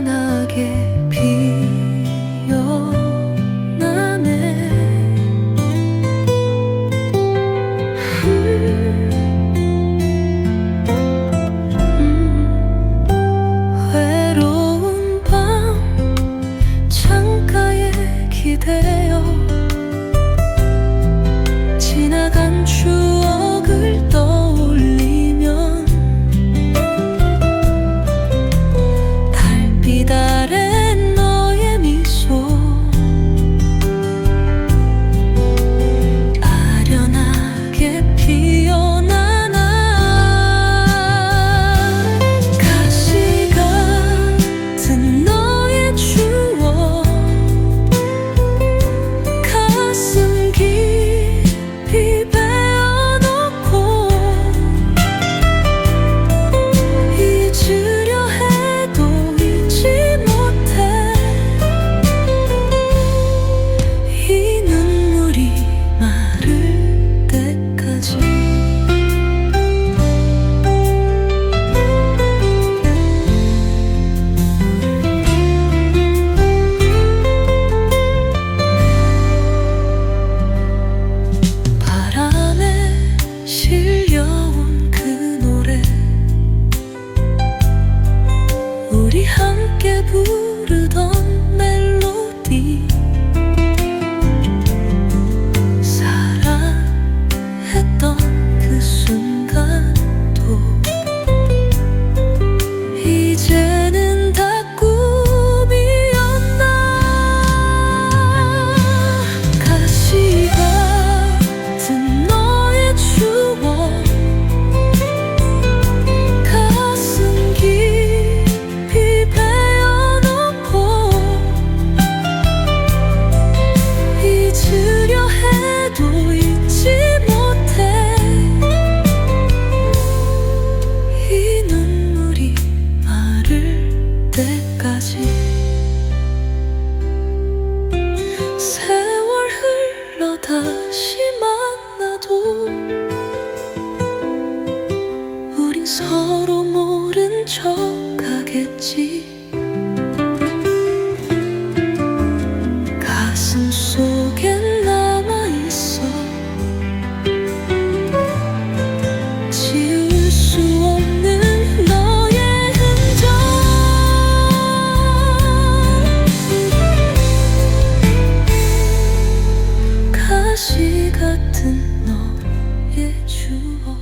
편하게 서로 모른 척 하겠지. 가슴 속엔 남아있어. 지울 수 없는 너의 흔적. 가시 같은 너의 추억.